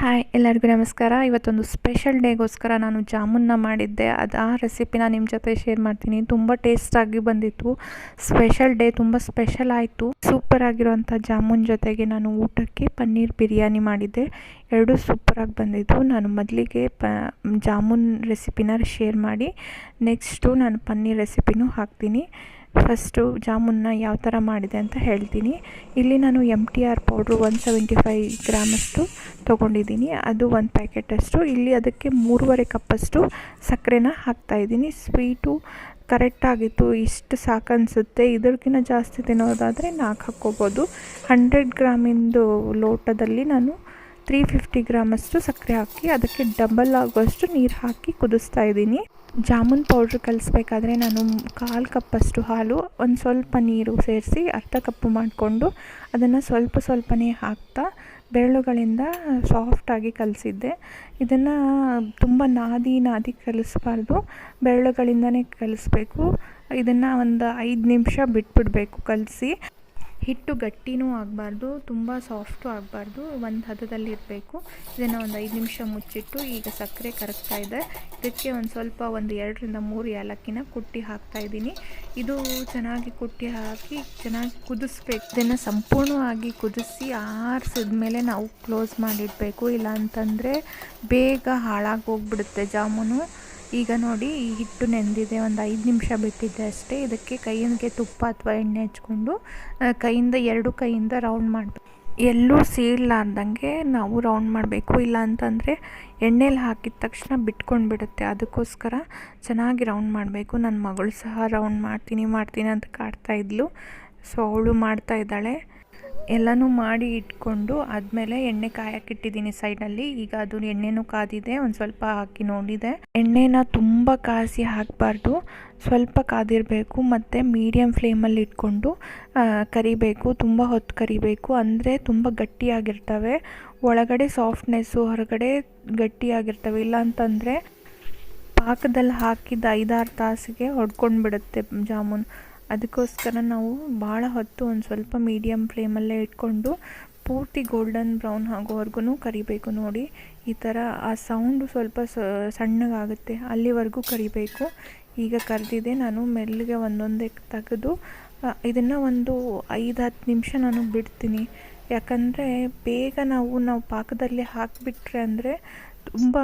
Hi, ಎಲ್ಲರಿಗೂ ನಮಸ್ಕಾರ. ಇವತ್ತೊಂದು ಸ್ಪೆಷಲ್ ಡೇಗೋಸ್ಕರ ನಾನು ಜಾಮೂನ್ನ ಮಾಡಿದ್ದೆ. ಅದು ಆ ರೆಸಿಪಿನ ನಿಮ್ಮ ಜೊತೆ ಶೇರ್ ಮಾಡ್ತೀನಿ. ತುಂಬ ಟೇಸ್ಟಾಗಿ ಬಂದಿತ್ತು. ಸ್ಪೆಷಲ್ ಡೇ ತುಂಬ ಸ್ಪೆಷಲ್ ಆಯಿತು. ಸೂಪರ್ ಆಗಿರುವಂಥ ಜಾಮೂನ್ ಜೊತೆಗೆ ನಾನು ಊಟಕ್ಕೆ ಪನ್ನೀರ್ ಬಿರಿಯಾನಿ ಮಾಡಿದ್ದೆ. ಎರಡೂ ಸೂಪರಾಗಿ ಬಂದಿದ್ದು. ನಾನು ಮೊದಲಿಗೆ ಪ, ಜಾಮೂನ್ ರೆಸಿಪಿನ ಶೇರ್ ಮಾಡಿ ನೆಕ್ಸ್ಟು ನಾನು ಪನ್ನೀರ್ ರೆಸಿಪಿನೂ ಹಾಕ್ತೀನಿ. ಫಸ್ಟು ಜಾಮೂನ್ನ ಯಾವ ಥರ ಮಾಡಿದೆ ಅಂತ ಹೇಳ್ತೀನಿ. ಇಲ್ಲಿ ನಾನು M T R powder one seventy five ಗ್ರಾಮಷ್ಟು ತೊಗೊಂಡಿದ್ದೀನಿ. ಅದು ಒಂದು ಪ್ಯಾಕೆಟಷ್ಟು ಇಲ್ಲಿ ಅದಕ್ಕೆ ಮೂರುವರೆ ಕಪ್ಪಷ್ಟು ಸಕ್ಕರೆನ ಹಾಕ್ತಾಯಿದ್ದೀನಿ ಸ್ವೀಟು ಕರೆಕ್ಟಾಗಿತ್ತು ಇಷ್ಟು ಸಾಕನ್ಸುತ್ತೆ. ಇದಕ್ಕಿಂತ ಜಾಸ್ತಿ ತಿನ್ನೋದಾದರೆ ನಾಲ್ಕು ಹಾಕ್ಕೋಬೋದು. ಹಂಡ್ರೆಡ್ ಗ್ರಾಮಿಂದು ಲೋಟದಲ್ಲಿ ನಾನು ತ್ರೀ ಫಿಫ್ಟಿ ಗ್ರಾಮಷ್ಟು ಸಕ್ಕರೆ ಹಾಕಿ ಅದಕ್ಕೆ ಡಬಲ್ ಆಗುವಷ್ಟು ನೀರು ಹಾಕಿ ಕುದಿಸ್ತಾ ಇದ್ದೀನಿ. ಜಾಮೂನ್ ಪೌಡ್ರ್ ಕಲಿಸ್ಬೇಕಾದ್ರೆ ನಾನು ಕಾಲು ಕಪ್ಪಷ್ಟು ಹಾಲು, ಒಂದು ಸ್ವಲ್ಪ ನೀರು ಸೇರಿಸಿ ಅರ್ಧ ಕಪ್ಪು ಮಾಡಿಕೊಂಡು ಅದನ್ನು ಸ್ವಲ್ಪ ಸ್ವಲ್ಪನೇ ಹಾಕ್ತಾ ಬೆರಳುಗಳಿಂದ ಸಾಫ್ಟಾಗಿ ಕಲಿಸಿದ್ದೆ. ಇದನ್ನು ತುಂಬ ನಾದಿ ನಾದಿ ಕಲಿಸ್ಬಾರ್ದು, ಬೆರಳುಗಳಿಂದನೇ ಕಲಿಸ್ಬೇಕು. ಇದನ್ನು ಒಂದು ಐದು ನಿಮಿಷ ಬಿಟ್ಬಿಡಬೇಕು ಕಲಸಿ. ಹಿಟ್ಟು ಗಟ್ಟಿನೂ ಆಗಬಾರ್ದು, ತುಂಬ ಸಾಫ್ಟು ಆಗಬಾರ್ದು. ಒಂದು ಹದದಲ್ಲಿ ಇರಬೇಕು. ಇದನ್ನು ಒಂದು ಐದು ನಿಮಿಷ ಮುಚ್ಚಿಟ್ಟು ಈಗ ಸಕ್ಕರೆ ಕರಗ್ತಾ ಇದೆ. ಇದಕ್ಕೆ ಒಂದು ಸ್ವಲ್ಪ ಒಂದು ಎರಡರಿಂದ ಮೂರು ಏಲಕ್ಕಿನ ಕುಟ್ಟಿ ಹಾಕ್ತಾ ಇದ್ದೀನಿ. ಇದು ಚೆನ್ನಾಗಿ ಕುಟ್ಟಿ ಹಾಕಿ ಚೆನ್ನಾಗಿ ಕುದಿಸ್ಬೇಕು. ಇದನ್ನು ಸಂಪೂರ್ಣವಾಗಿ ಕುದಿಸಿ ಆರಿಸಿದ ಮೇಲೆ ನಾವು ಕ್ಲೋಸ್ ಮಾಡಿಡಬೇಕು. ಇಲ್ಲ ಅಂತಂದರೆ ಬೇಗ ಹಾಳಾಗಿ ಹೋಗ್ಬಿಡುತ್ತೆ ಜಾಮೂನು. ಈಗ ನೋಡಿ, ಈ ಹಿಟ್ಟು ನೆಂದಿದೆ, ಒಂದು ಐದು ನಿಮಿಷ ಬಿಟ್ಟಿದ್ದೆ ಅಷ್ಟೇ. ಇದಕ್ಕೆ ಕೈಯಿಗೆ ತುಪ್ಪ ಅಥವಾ ಎಣ್ಣೆ ಹಚ್ಕೊಂಡು ಕೈಯಿಂದ, ಎರಡು ಕೈಯಿಂದ ರೌಂಡ್ ಮಾಡಬೇಕು. ಎಲ್ಲೂ ಸೀಳಲಾರ್ದಂಗೆ ನಾವು ರೌಂಡ್ ಮಾಡಬೇಕು. ಇಲ್ಲ ಅಂತಂದರೆ ಎಣ್ಣೆಲಿ ಹಾಕಿದ ತಕ್ಷಣ ಬಿಟ್ಕೊಂಡು ಬಿಡುತ್ತೆ ಅದಕ್ಕೋಸ್ಕರ ಚೆನ್ನಾಗಿ ರೌಂಡ್ ಮಾಡಬೇಕು. ನನ್ನ ಮಗಳು ಸಹ ರೌಂಡ್ ಮಾಡ್ತೀನಿ ಮಾಡ್ತೀನಿ ಅಂತ ಕಾಡ್ತಾ ಇದ್ಲು. ಸೊ ಅವಳು ಮಾಡ್ತಾ ಇದ್ದಾಳೆ. ಎಲ್ಲನೂ ಮಾಡಿ ಇಟ್ಕೊಂಡು ಆದಮೇಲೆ ಎಣ್ಣೆ ಕಾಯಕ್ಕಿಟ್ಟಿದ್ದೀನಿ ಸೈಡಲ್ಲಿ ಈಗ ಅದು ಎಣ್ಣೆನೂ ಕಾದಿದೆ, ಒಂದು ಸ್ವಲ್ಪ ಹಾಕಿ ನೋಡಿದೆ. ಎಣ್ಣೆನ ತುಂಬ ಕಾಸಿ ಹಾಕಬಾರ್ದು. ಸ್ವಲ್ಪ ಕಾದಿರಬೇಕು, ಮತ್ತು ಮೀಡಿಯಮ್ ಫ್ಲೇಮಲ್ಲಿ ಇಟ್ಕೊಂಡು ಕರಿಬೇಕು, ತುಂಬ ಹೊತ್ತು ಕರಿಬೇಕು. ಅಂದರೆ ತುಂಬ ಗಟ್ಟಿಯಾಗಿರ್ತವೆ. ಒಳಗಡೆ ಸಾಫ್ಟ್ನೆಸ್ಸು ಹೊರಗಡೆ ಗಟ್ಟಿಯಾಗಿರ್ತವೆ. ಇಲ್ಲ ಅಂತಂದರೆ ಪಾಕದಲ್ಲಿ ಹಾಕಿದ ಐದಾರು ತಾಸಿಗೆ ಹೊಡ್ಕೊಂಡು ಬಿಡುತ್ತೆ ಜಾಮೂನ್. ಅದಕ್ಕೋಸ್ಕರ ನಾವು ಭಾಳ ಹೊತ್ತು ಒಂದು ಸ್ವಲ್ಪ ಮೀಡಿಯಮ್ ಫ್ಲೇಮಲ್ಲೇ ಇಟ್ಕೊಂಡು ಪೂರ್ತಿ ಗೋಲ್ಡನ್ ಬ್ರೌನ್ ಆಗೋವರೆಗೂ ಕರಿಬೇಕು ನೋಡಿ. ಈ ಥರ ಆ ಸೌಂಡು ಸ್ವಲ್ಪ ಸಣ್ಣಗಾಗುತ್ತೆ, ಅಲ್ಲಿವರೆಗೂ ಕರಿಬೇಕು. ಈಗ ಕರೆದಿದೆ ನಾನು ಮೆಲ್ಲಿಗೆ ಒಂದೊಂದೇ ತೆಗೆದು ಇದನ್ನು ಒಂದು ಐದು ಹತ್ತು ನಿಮಿಷ ನಾನು ಬಿಡ್ತೀನಿ. ಯಾಕಂದರೆ ಬೇಗ ನಾವು ನಾವು ಪಾಕದಲ್ಲಿ ಹಾಕಿಬಿಟ್ರೆ ಅಂದರೆ ತುಂಬ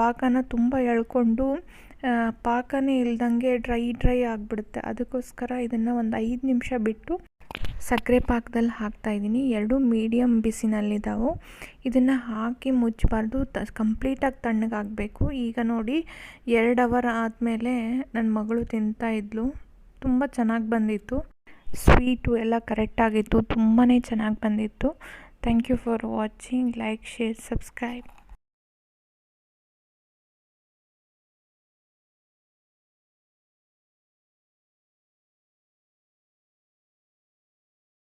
ಪಾಕನ ತುಂಬ ಎಳ್ಕೊಂಡು ಪಾಕನೇ ಇಲ್ದಂಗೆ ಡ್ರೈ ಡ್ರೈ ಆಗಿಬಿಡುತ್ತೆ. ಅದಕ್ಕೋಸ್ಕರ ಇದನ್ನು ಒಂದು ಐದು ನಿಮಿಷ ಬಿಟ್ಟು ಸಕ್ಕರೆ ಪಾಕದಲ್ಲಿ ಹಾಕ್ತಾಯಿದ್ದೀನಿ ಎರಡು ಮೀಡಿಯಮ್ ಬಿಸಿನಲ್ಲಿದ್ದಾವೆ ಇದನ್ನು ಹಾಕಿ ಮುಚ್ಚಬಾರ್ದು ತ ಕಂಪ್ಲೀಟಾಗಿ ತಣ್ಣಗಾಗಬೇಕು. ಈಗ ನೋಡಿ, ಎರಡು ಅವರ್ ಆದಮೇಲೆ ನನ್ನ ಮಗಳು ತಿಂತಾ ಇದ್ಲು. ತುಂಬ ಚೆನ್ನಾಗಿ ಬಂದಿತ್ತು. ಸ್ವೀಟು ಎಲ್ಲ ಕರೆಕ್ಟಾಗಿತ್ತು ತುಂಬಾ ಚೆನ್ನಾಗಿ ಬಂದಿತ್ತು. Thank you for watching. Like, share, subscribe.